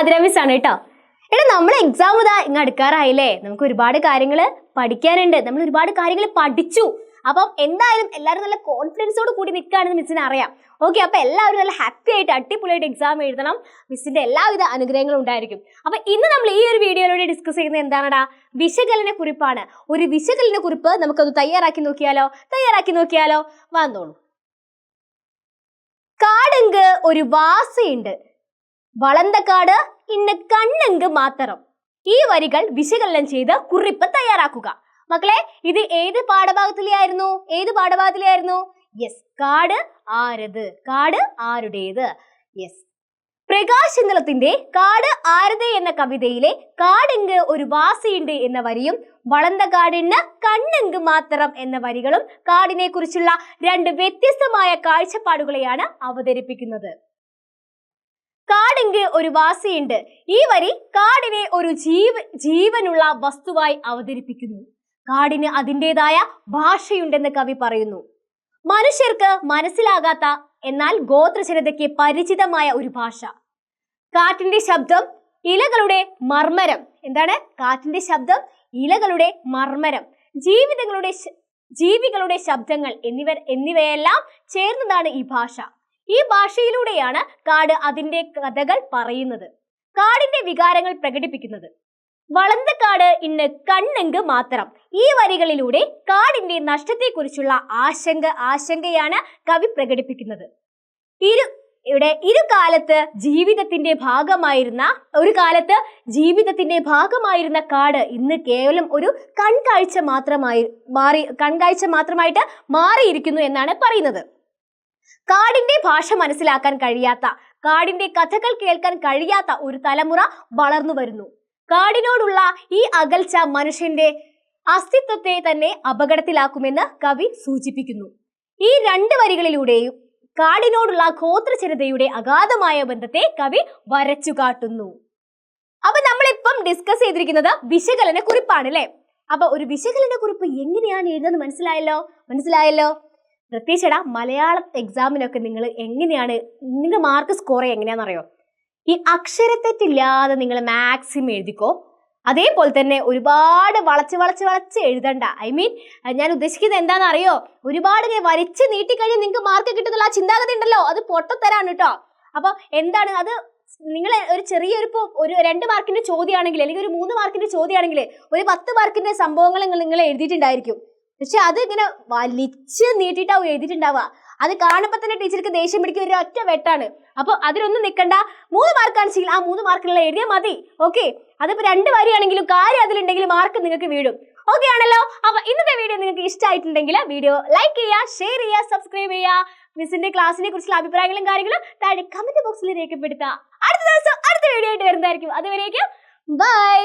ആതിര ആണ് കേട്ടോ. എടാ നമ്മൾ എക്സാം ഇതാ ഇങ്ങ് അടുക്കാറായില്ലേ? നമുക്ക് ഒരുപാട് കാര്യങ്ങൾ പഠിക്കാനുണ്ട്. നമ്മൾ ഒരുപാട് കാര്യങ്ങൾ പഠിച്ചു. അപ്പം എന്തായാലും എല്ലാവരും നല്ല കോൺഫിഡൻസോട് കൂടി നിൽക്കുകയാണെന്ന് മിസ്സിന് അറിയാം. ഓക്കെ അപ്പം എല്ലാവരും നല്ല ഹാപ്പി ആയിട്ട് അടിപൊളിയായിട്ട് എക്സാം എഴുതണം. മിസ്സിന്റെ എല്ലാവിധ അനുഗ്രഹങ്ങളും ഉണ്ടായിരിക്കും. അപ്പം ഇന്ന് നമ്മൾ ഈ ഒരു വീഡിയോയിലൂടെ ഡിസ്കസ് ചെയ്യുന്നത് എന്താണടാ? വിശകലന കുറിപ്പാണ്. ഒരു വിശകലന കുറിപ്പ് നമുക്കത് തയ്യാറാക്കി നോക്കിയാലോ? തയ്യാറാക്കി നോക്കിയാലോ? വന്നോളൂ. കാടെങ്ക് ഒരു വാസയുണ്ട്. വളന്തക്കാട് ഇന്ന് കണ്ണങ്ക് മാത്രം. ഈ വരികൾ വിശകലനം ചെയ്ത് കുറിപ്പ് തയ്യാറാക്കുക. മക്കളെ ഇത് ഏത് പാഠഭാഗത്തിലെയായിരുന്നു? ഏത് പാഠഭാഗത്തിലെയായിരുന്നു? യെസ് കാട് ആരത്? കാട് ആരുടേത്? യെസ്. പ്രകാശ് നിലത്തിന്റെ കാട് ആരത് എന്ന കവിതയിലെ കാടെങ്ക് ഒരു വാസിയുണ്ട് എന്ന വരിയും വളന്തകാടിന് കണ്ണങ്ക് മാത്രം എന്ന വരികളും കാടിനെ കുറിച്ചുള്ള രണ്ട് വ്യത്യസ്തമായ കാഴ്ചപ്പാടുകളെയാണ് അവതരിപ്പിക്കുന്നത്. കാടെങ്ക് ഒരു വാസിയുണ്ട്. ഈ വരി കാടിനെ ഒരു ജീവ ജീവനുള്ള വസ്തുവായി അവതരിപ്പിക്കുന്നു. കാടിന് അതിന്റെതായ ഭാഷയുണ്ടെന്ന് കവി പറയുന്നു. മനുഷ്യർക്ക് മനസ്സിലാകാത്ത എന്നാൽ ഗോത്രജനതയ്ക്ക് പരിചിതമായ ഒരു ഭാഷ. കാറ്റിന്റെ ശബ്ദം ഇലകളുടെ മർമ്മരം. എന്താണ്? കാറ്റിന്റെ ശബ്ദം ഇലകളുടെ മർമ്മരം. ജീവിതങ്ങളുടെ ജീവികളുടെ ശബ്ദങ്ങൾ എന്നിവ എന്നിവയെല്ലാം ചേർന്നതാണ് ഈ ഭാഷ. ഈ ഭാഷയിലൂടെയാണ് കാട് അതിന്റെ കഥകൾ പറയുന്നത്. കാടിന്റെ വികാരങ്ങൾ പ്രകടിപ്പിക്കുന്നത്. കാട് ഇന്ന് കണ്ണെങ്ക് മാത്രം. ഈ വരികളിലൂടെ കാടിന്റെ നഷ്ടത്തെക്കുറിച്ചുള്ള ആശങ്ക ആശങ്കയാണ് കവി പ്രകടിപ്പിക്കുന്നത്. ഇരു ഇവിടെ ഇരു കാലത്ത് ജീവിതത്തിന്റെ ഭാഗമായിരുന്ന ഒരു കാലത്ത് ജീവിതത്തിന്റെ ഭാഗമായിരുന്ന കാട് ഇന്ന് കേവലം ഒരു കൺകാഴ്ച മാത്രമായി മാറി കൺകാഴ്ച മാത്രമായിട്ട് മാറിയിരിക്കുന്നു എന്നാണ് പറയുന്നത്. കാടിന്റെ ഭാഷ മനസ്സിലാക്കാൻ കഴിയാത്ത കാടിന്റെ കഥകൾ കേൾക്കാൻ കഴിയാത്ത ഒരു തലമുറ വളർന്നു വരുന്നു. കാടിനോടുള്ള ഈ അകൽച്ച മനുഷ്യന്റെ അസ്തിത്വത്തെ തന്നെ അപകടത്തിലാക്കുമെന്ന് കവി സൂചിപ്പിക്കുന്നു. ഈ രണ്ട് വരികളിലൂടെയും കാടിനോടുള്ള ഗോത്രചരിതയുടെ അഗാധമായ ബന്ധത്തെ കവി വരച്ചു കാട്ടുന്നു. അപ്പൊ നമ്മളിപ്പം ഡിസ്കസ് ചെയ്തിരിക്കുന്നത് വിശകലന കുറിപ്പാണ് അല്ലെ? അപ്പൊ ഒരു വിശകലന കുറിപ്പ് എങ്ങനെയാണ് എഴുതുന്നത് മനസ്സിലായല്ലോ? മനസ്സിലായല്ലോ? പ്രത്യേകിച്ചടാ മലയാളം എക്സാമിനൊക്കെ നിങ്ങൾ എങ്ങനെയാണ് നിങ്ങളുടെ മാർക്ക് സ്കോർ എങ്ങനെയാണെന്ന് അറിയോ ഈ അക്ഷരത്തെറ്റില്ലാതെ നിങ്ങൾ മാക്സിമം എഴുതിക്കോ. അതേപോലെ തന്നെ ഒരുപാട് വളച്ച് വളച്ച് വളച്ച് എഴുതണ്ട. ഐ മീൻ ഞാൻ ഉദ്ദേശിക്കുന്നത് എന്താണെന്ന് അറിയോ ഒരുപാട് ഇങ്ങനെ വരച്ച് നീട്ടിക്കഴിഞ്ഞാൽ നിങ്ങൾക്ക് മാർക്ക് കിട്ടുന്നുള്ള ആ ചിന്താഗതി ഉണ്ടല്ലോ. അത് പൊട്ടത്തരാണ് കേട്ടോ അപ്പോൾ എന്താണ് അത് നിങ്ങൾ ഒരു ചെറിയൊരു ഇപ്പോൾ ഒരു രണ്ട് മാർക്കിന്റെ ചോദ്യമാണെങ്കിൽ അല്ലെങ്കിൽ ഒരു മൂന്ന് മാർക്കിന്റെ ചോദ്യമാണെങ്കിൽ ഒരു പത്ത് മാർക്കിന്റെ സംഭവങ്ങൾ നിങ്ങൾ എഴുതിയിട്ടുണ്ടായിരിക്കും. പക്ഷെ അത് ഇങ്ങനെ വലിച്ച് നീട്ടിയിട്ടാവും എഴുതിയിട്ടുണ്ടാവുക. അത് കാണുമ്പോൾ തന്നെ ടീച്ചർക്ക് ദേഷ്യം പിടിക്കുക ഒരു ഒറ്റ വെട്ടാണ്. അപ്പോൾ അതിലൊന്നും നിൽക്കണ്ട മൂന്ന് മാർക്കാണ് ശീലം. ആ മൂന്ന് മാർക്കിലുള്ള എഴുതിയ മതി. ഓക്കെ അതിപ്പോ രണ്ട് വരിയാണെങ്കിലും കാര്യം അതിലുണ്ടെങ്കിൽ മാർക്ക് നിങ്ങൾക്ക് വീഴും. ഓക്കെ ആണല്ലോ? അപ്പൊ ഇന്നത്തെ വീഡിയോ നിങ്ങൾക്ക് ഇഷ്ടമായിട്ടുണ്ടെങ്കിൽ വീഡിയോ ലൈക്ക് ചെയ്യുക ഷെയർ ചെയ്യുക സബ്സ്ക്രൈബ് ചെയ്യുക. മിസ്സിന്റെ ക്ലാസ്സിനെ കുറിച്ചുള്ള അഭിപ്രായങ്ങളും കാര്യങ്ങളും താഴെ കമന്റ് ബോക്സിൽ രേഖപ്പെടുത്തുക. അടുത്ത ദിവസം അടുത്ത വീഡിയോ ആയിട്ട് വരുന്നതായിരിക്കും. അതുവരേക്കും ബൈ